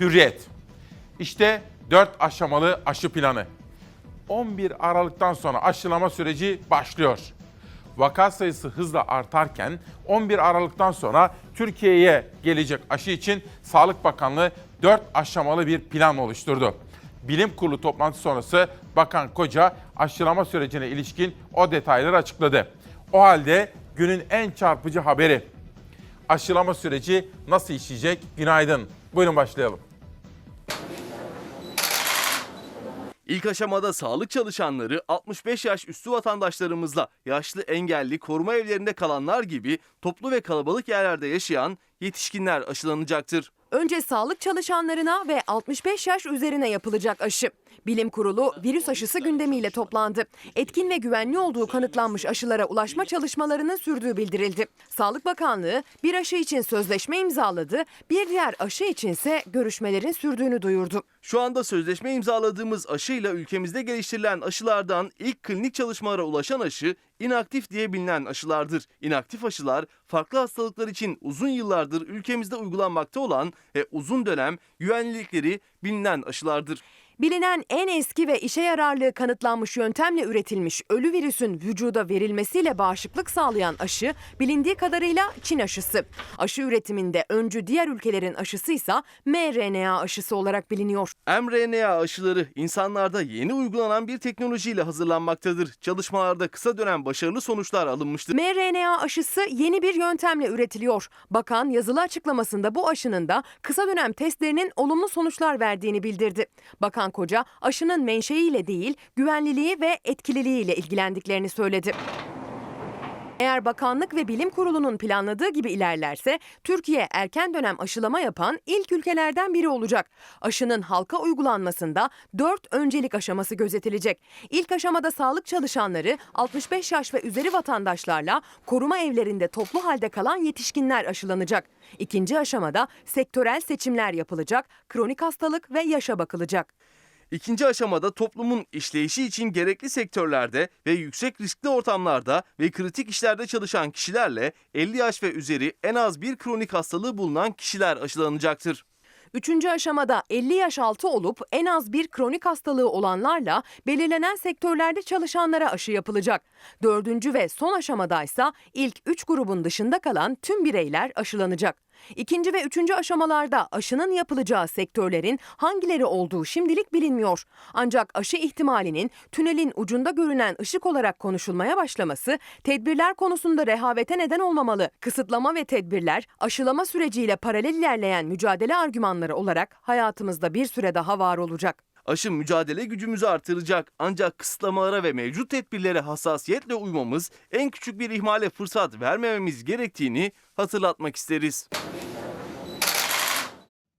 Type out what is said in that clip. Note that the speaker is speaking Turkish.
Hürriyet. İşte 4 aşamalı aşı planı. 11 Aralık'tan sonra aşılama süreci başlıyor. Vaka sayısı hızla artarken 11 Aralık'tan sonra Türkiye'ye gelecek aşı için Sağlık Bakanlığı 4 aşamalı bir plan oluşturdu. Bilim Kurulu toplantısı sonrası Bakan Koca aşılama sürecine ilişkin o detayları açıkladı. O halde günün en çarpıcı haberi. Aşılama süreci nasıl işleyecek? Günaydın. Buyurun başlayalım. İlk aşamada sağlık çalışanları 65 yaş üstü vatandaşlarımızla yaşlı engelli koruma evlerinde kalanlar gibi toplu ve kalabalık yerlerde yaşayan yetişkinler aşılanacaktır. Önce sağlık çalışanlarına ve 65 yaş üzerine yapılacak aşı. Bilim Kurulu virüs aşısı gündemiyle toplandı. Etkin ve güvenli olduğu kanıtlanmış aşılara ulaşma çalışmalarının sürdüğü bildirildi. Sağlık Bakanlığı bir aşı için sözleşme imzaladı, bir diğer aşı içinse görüşmelerin sürdüğünü duyurdu. Şu anda sözleşme imzaladığımız aşıyla ülkemizde geliştirilen aşılardan ilk klinik çalışmalara ulaşan aşı inaktif diye bilinen aşılardır. İnaktif aşılar farklı hastalıklar için uzun yıllardır ülkemizde uygulanmakta olan ve uzun dönem güvenlilikleri bilinen aşılardır. Bilinen en eski ve işe yararlığı kanıtlanmış yöntemle üretilmiş ölü virüsün vücuda verilmesiyle bağışıklık sağlayan aşı bilindiği kadarıyla Çin aşısı. Aşı üretiminde öncü diğer ülkelerin aşısıysa mRNA aşısı olarak biliniyor. mRNA aşıları insanlarda yeni uygulanan bir teknolojiyle hazırlanmaktadır. Çalışmalarda kısa dönem başarılı sonuçlar alınmıştır. mRNA aşısı yeni bir yöntemle üretiliyor. Bakan yazılı açıklamasında bu aşının da kısa dönem testlerinin olumlu sonuçlar verdiğini bildirdi. Bakan Koca aşının menşeiyle değil güvenliliği ve etkililiğiyle ilgilendiklerini söyledi. Eğer bakanlık ve bilim kurulunun planladığı gibi ilerlerse Türkiye erken dönem aşılama yapan ilk ülkelerden biri olacak. Aşının halka uygulanmasında 4 öncelik aşaması gözetilecek. İlk aşamada sağlık çalışanları 65 yaş ve üzeri vatandaşlarla koruma evlerinde toplu halde kalan yetişkinler aşılanacak. İkinci aşamada sektörel seçimler yapılacak, kronik hastalık ve yaşa bakılacak. İkinci aşamada toplumun işleyişi için gerekli sektörlerde ve yüksek riskli ortamlarda ve kritik işlerde çalışan kişilerle 50 yaş ve üzeri en az bir kronik hastalığı bulunan kişiler aşılanacaktır. Üçüncü aşamada 50 yaş altı olup en az bir kronik hastalığı olanlarla belirlenen sektörlerde çalışanlara aşı yapılacak. Dördüncü ve son aşamadaysa ilk üç grubun dışında kalan tüm bireyler aşılanacak. İkinci ve üçüncü aşamalarda aşının yapılacağı sektörlerin hangileri olduğu şimdilik bilinmiyor. Ancak aşı ihtimalinin tünelin ucunda görünen ışık olarak konuşulmaya başlaması tedbirler konusunda rehavete neden olmamalı. Kısıtlama ve tedbirler aşılama süreciyle paralel ilerleyen mücadele argümanları olarak hayatımızda bir süre daha var olacak. Aşı mücadele gücümüzü artıracak ancak kısıtlamalara ve mevcut tedbirlere hassasiyetle uymamız en küçük bir ihmale fırsat vermememiz gerektiğini hatırlatmak isteriz.